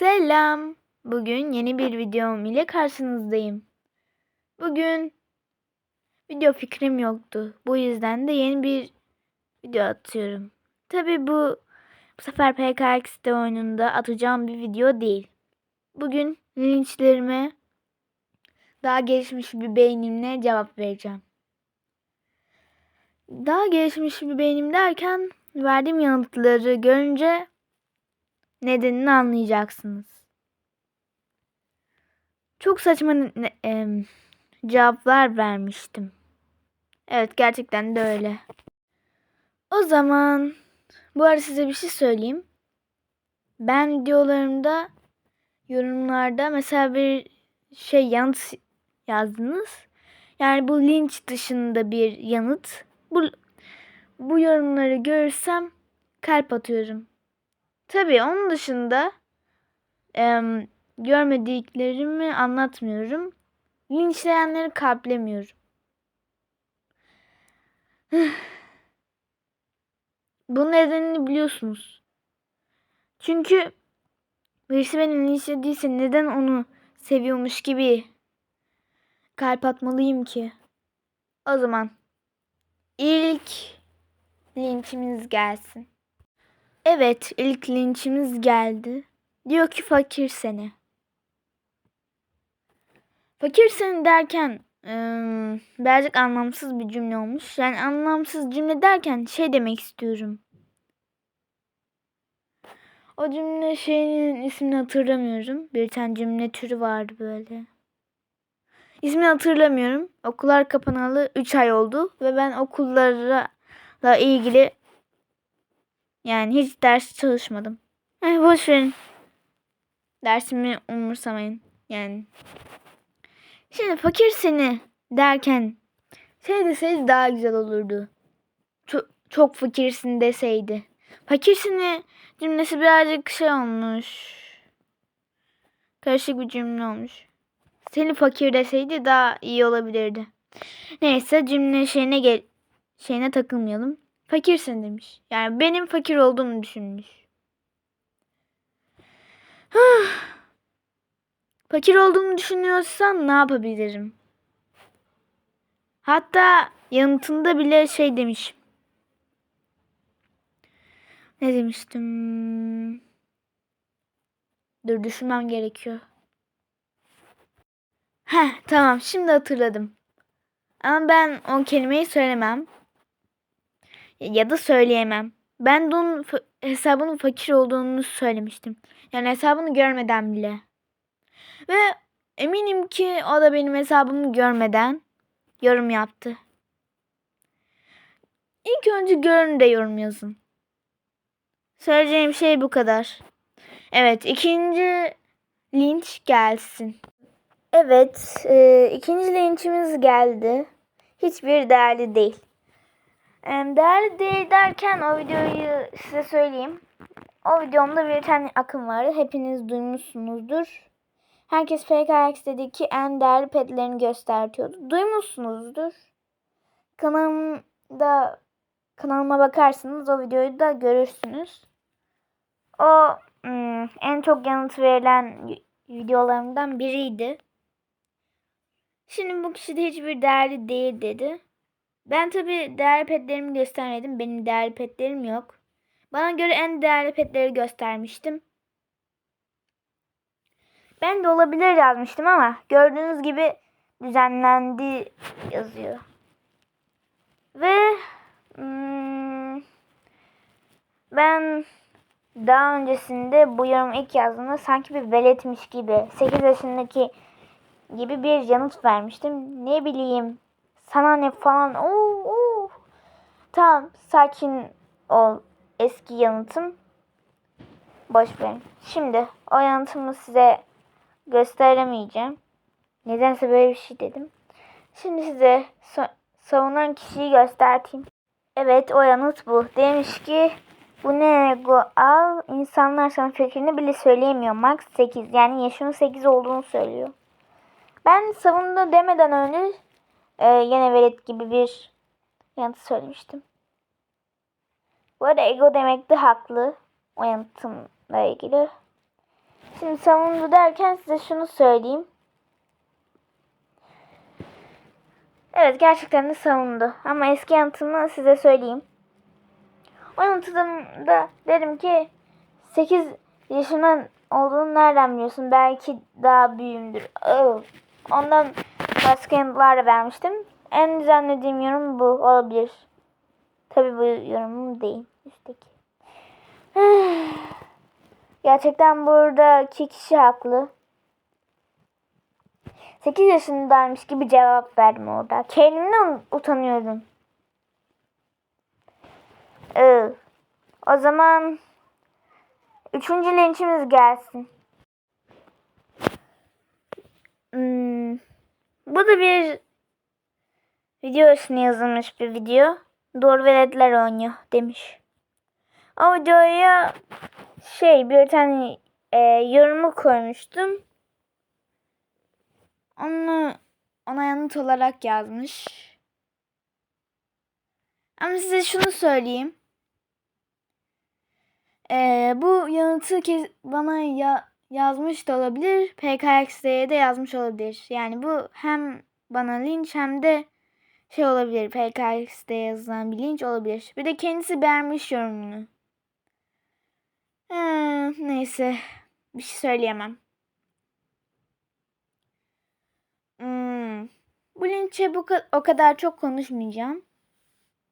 Selam. Bugün yeni bir videom ile karşınızdayım. Bugün video fikrim yoktu. Bu yüzden de yeni bir video atıyorum. Tabi bu bu sefer PKX'de oyununda atacağım bir video değil. Bugün linçlerime daha gelişmiş bir beynimle cevap vereceğim. Daha gelişmiş bir beynim derken verdiğim yanıtları görünce nedenini anlayacaksınız. Çok saçma ne- em, cevaplar vermiştim. Evet gerçekten de öyle. O zaman bu arada size bir şey söyleyeyim. Ben videolarımda yorumlarda mesela bir şey yanıt yazdınız. Yani bu linç dışında bir yanıt. Bu bu yorumları görürsem kalp atıyorum. Tabii onun dışında em, görmediklerimi anlatmıyorum. Linçleyenleri kalplemiyorum. Bunun nedenini biliyorsunuz. Çünkü birisi beni linçlediyse neden onu seviyormuş gibi kalp atmalıyım ki? O zaman ilk linçimiz gelsin. Evet, ilk linçimiz geldi. Diyor ki fakir seni. Fakir seni derken ım, birazcık anlamsız bir cümle olmuş. Yani anlamsız cümle derken şey demek istiyorum. O cümle şeyinin ismini hatırlamıyorum. Bir tane cümle türü vardı böyle. İsmini hatırlamıyorum. Okullar kapanalı 3 ay oldu ve ben okullarla ilgili yani hiç ders çalışmadım. Eh, boş verin. Dersimi umursamayın. Yani. Şimdi fakir seni derken şey deseydi daha güzel olurdu. Çok, çok fakirsin deseydi. Fakirsini cümlesi birazcık şey olmuş. Karışık bir cümle olmuş. Seni fakir deseydi daha iyi olabilirdi. Neyse cümle şeyine gel şeyine takılmayalım. Fakirsin demiş. Yani benim fakir olduğumu düşünmüş. fakir olduğumu düşünüyorsan ne yapabilirim? Hatta yanıtında bile şey demiş. Ne demiştim? Dur düşünmem gerekiyor. Heh tamam şimdi hatırladım. Ama ben o kelimeyi söylemem ya da söyleyemem. Ben de onun fa- hesabının fakir olduğunu söylemiştim. Yani hesabını görmeden bile. Ve eminim ki o da benim hesabımı görmeden yorum yaptı. İlk önce görün de yorum yazın. Söyleyeceğim şey bu kadar. Evet ikinci linç gelsin. Evet e, ikinci linçimiz geldi. Hiçbir değerli değil. Değerli değil derken o videoyu size söyleyeyim. O videomda bir tane akım vardı. Hepiniz duymuşsunuzdur. Herkes PKX'deki en değerli petlerini göstertiyordu. Duymuşsunuzdur. Kanalımda kanalıma bakarsanız o videoyu da görürsünüz. O hmm, en çok yanıt verilen videolarımdan biriydi. Şimdi bu kişi de hiçbir değerli değil dedi. Ben tabi değerli petlerimi göstermedim. Benim değerli petlerim yok. Bana göre en değerli petleri göstermiştim. Ben de olabilir yazmıştım ama gördüğünüz gibi düzenlendi yazıyor. Ve hmm, ben daha öncesinde bu yorumu ilk yazdığımda sanki bir veletmiş gibi 8 yaşındaki gibi bir yanıt vermiştim. Ne bileyim sana ne falan. Oo, oo. Tamam sakin ol. Eski yanıtım. Boş verin. Şimdi o yanıtımı size gösteremeyeceğim. Nedense böyle bir şey dedim. Şimdi size sa- savunan kişiyi göstereyim. Evet o yanıt bu. Demiş ki bu ne ego al. İnsanlar sana fikrini bile söyleyemiyor. Max 8 yani yaşının 8 olduğunu söylüyor. Ben savundu demeden önce e, yine velet gibi bir yanıt söylemiştim. Bu arada ego demekte haklı. O yanıtımla ilgili. Şimdi savundu derken size şunu söyleyeyim. Evet gerçekten de savundu. Ama eski yanıtımı size söyleyeyim. O yanıtımda dedim ki 8 yaşından olduğunu nereden biliyorsun? Belki daha büyüğümdür. Ondan başka yanıtlar da vermiştim. En düzenlediğim yorum bu olabilir. Tabii bu yorumum değil. Üstteki. Gerçekten buradaki kişi haklı. 8 yaşındaymış gibi cevap verdim orada. Kendimden utanıyordum. Ee, o zaman üçüncü linçimiz gelsin. Hmm, bu da bir video için yazılmış bir video. Doğru veletler oynuyor demiş. O videoya şey bir tane e, yorumu koymuştum. Onu ona yanıt olarak yazmış. Ama size şunu söyleyeyim. Ee, bu yanıtı kez bana ya yazmış da olabilir. PKX'de de yazmış olabilir. Yani bu hem bana linç hem de şey olabilir. PKX'de yazılan bir linç olabilir. Bir de kendisi beğenmiş yorumunu. Hmm, neyse. Bir şey söyleyemem. Hmm. Bu linçe bu ka- o kadar çok konuşmayacağım.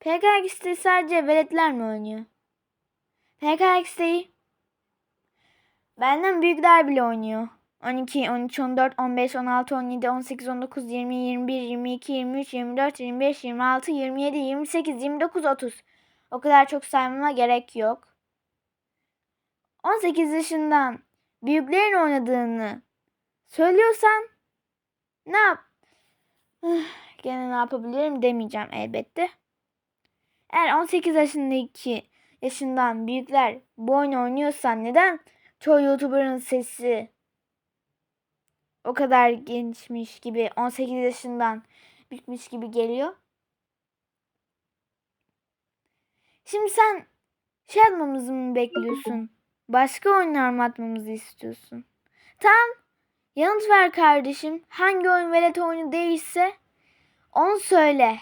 PKX'de sadece veletler mi oynuyor? PKX'de benden büyükler bile oynuyor. 12, 13, 14, 15, 16, 17, 18, 19, 20, 21, 22, 23, 24, 25, 26, 27, 28, 29, 30. O kadar çok saymama gerek yok. 18 yaşından büyüklerin oynadığını söylüyorsan ne yap? Gene ne yapabilirim demeyeceğim elbette. Eğer 18 yaşındaki yaşından büyükler bu oyunu oynuyorsan neden çoğu YouTuber'ın sesi o kadar gençmiş gibi 18 yaşından büyükmüş gibi geliyor? Şimdi sen şey yapmamızı mı bekliyorsun? Başka oyunlar mı atmamızı istiyorsun? Tamam. Yanıt ver kardeşim. Hangi oyun velet oyunu değilse onu söyle.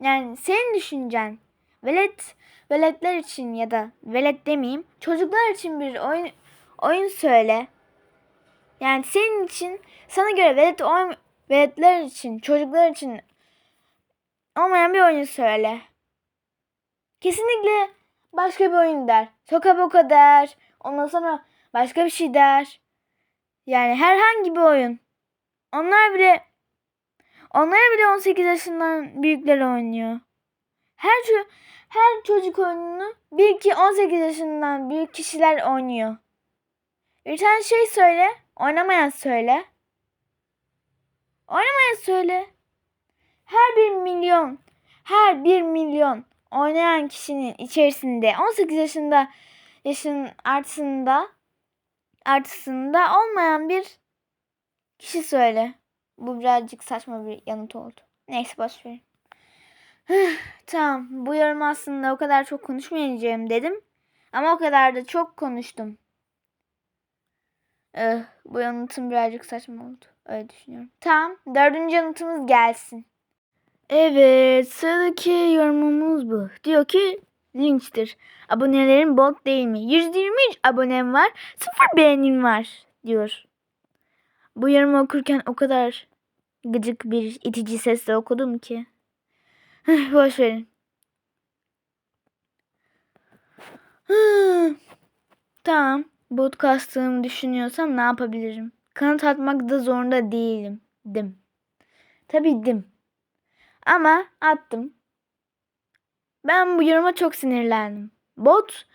Yani senin düşüncen. Velet, veletler için ya da velet demeyeyim. Çocuklar için bir oyun oyun söyle. Yani senin için sana göre velet oyun veletler için, çocuklar için olmayan bir oyun söyle. Kesinlikle başka bir oyun der. Soka boka der. Ondan sonra başka bir şey der. Yani herhangi bir oyun. Onlar bile onlar bile 18 yaşından büyükler oynuyor. Her her çocuk oyununu bir iki 18 yaşından büyük kişiler oynuyor. Tane şey söyle, oynamayan söyle. Oynamayan söyle. Her bir milyon, her bir milyon oynayan kişinin içerisinde 18 yaşında yaşın artısında artısında olmayan bir kişi söyle. Bu birazcık saçma bir yanıt oldu. Neyse boş verin. Tamam bu yorum aslında o kadar çok konuşmayacağım dedim. Ama o kadar da çok konuştum. Eh, bu yanıtım birazcık saçma oldu. Öyle düşünüyorum. Tamam dördüncü yanıtımız gelsin. Evet sıradaki yorumumuz bu. Diyor ki linçtir. Abonelerin bot değil mi? 123 abonem var. Sıfır beğenim var diyor. Bu yorumu okurken o kadar gıcık bir itici sesle okudum ki. Boş verin. tamam. Bot kastığımı düşünüyorsam ne yapabilirim? Kanıt atmak da zorunda değilim. Dim. Tabii dim. Ama attım. Ben bu yoruma çok sinirlendim. Bot,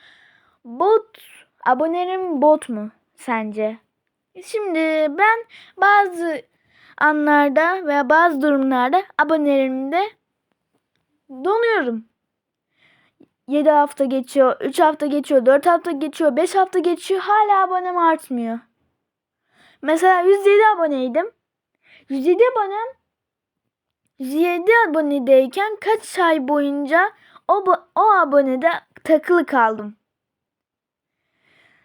bot, abonelerim bot mu sence? Şimdi ben bazı anlarda veya bazı durumlarda abonelerimde donuyorum. 7 hafta geçiyor, 3 hafta geçiyor, 4 hafta geçiyor, 5 hafta geçiyor. Hala abonem artmıyor. Mesela 107 aboneydim. 107 abonem 107 abonedeyken kaç ay boyunca o, o abonede takılı kaldım.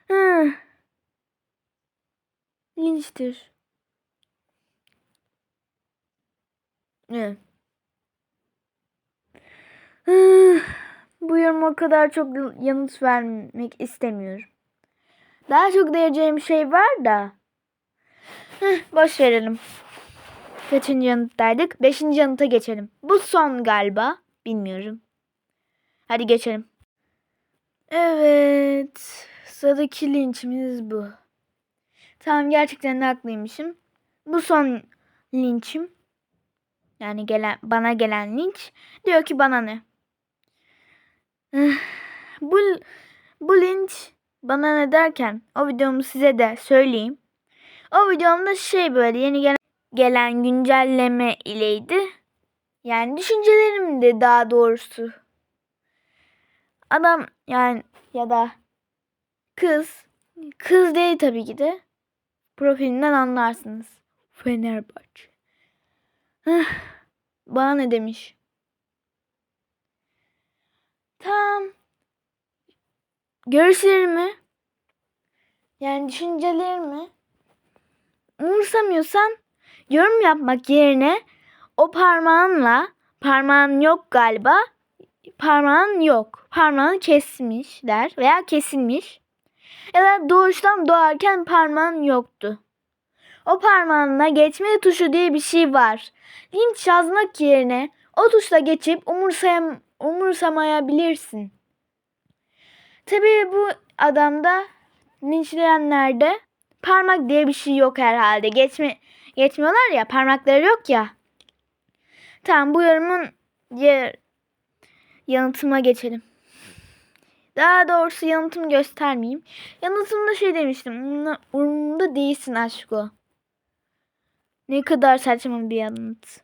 Hmm. linçtir. Ne? Bu yoruma o kadar çok yanıt vermek istemiyorum. Daha çok diyeceğim şey var da. Boş verelim. Kaçıncı yanıttaydık? Beşinci yanıta geçelim. Bu son galiba. Bilmiyorum. Hadi geçelim. Evet. Sıradaki linçimiz bu. Tamam gerçekten de haklıymışım. Bu son linçim. Yani gelen bana gelen linç diyor ki bana ne? Bu bu linç bana ne derken o videomu size de söyleyeyim. O videomda şey böyle yeni gelen, gelen güncelleme ileydi. Yani düşüncelerimdi daha doğrusu. Adam yani ya da kız kız değil tabii ki de profilinden anlarsınız. Fenerbahçe. Bana ne demiş? Tam görüşlerimi yani düşüncelerimi umursamıyorsan yorum yapmak yerine o parmağınla parmağın yok galiba parmağın yok. Parmağını kesmişler veya kesilmiş. Ya da doğuştan doğarken parmağın yoktu. O parmağınla geçme tuşu diye bir şey var. Linç yazmak yerine o tuşla geçip umursayam umursamayabilirsin. Tabii bu adamda linçleyenlerde parmak diye bir şey yok herhalde. Geçme geçmiyorlar ya parmakları yok ya. Tamam bu yorumun diğer yanıtıma geçelim. Daha doğrusu yanıtımı göstermeyeyim. Yanıtımda şey demiştim. "Umurumda- değilsin aşko. Ne kadar saçma bir yanıt.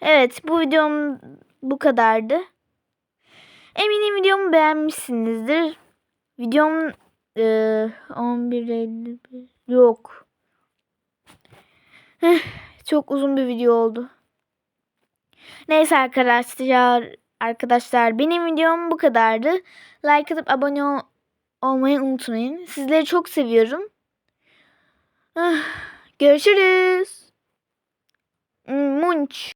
Evet bu videom bu kadardı. Eminim videomu beğenmişsinizdir. Videom e, 11.51 yok. Çok uzun bir video oldu. Neyse arkadaşlar arkadaşlar benim videom bu kadardı. Like atıp abone ol- olmayı unutmayın. Sizleri çok seviyorum. Görüşürüz. Munch.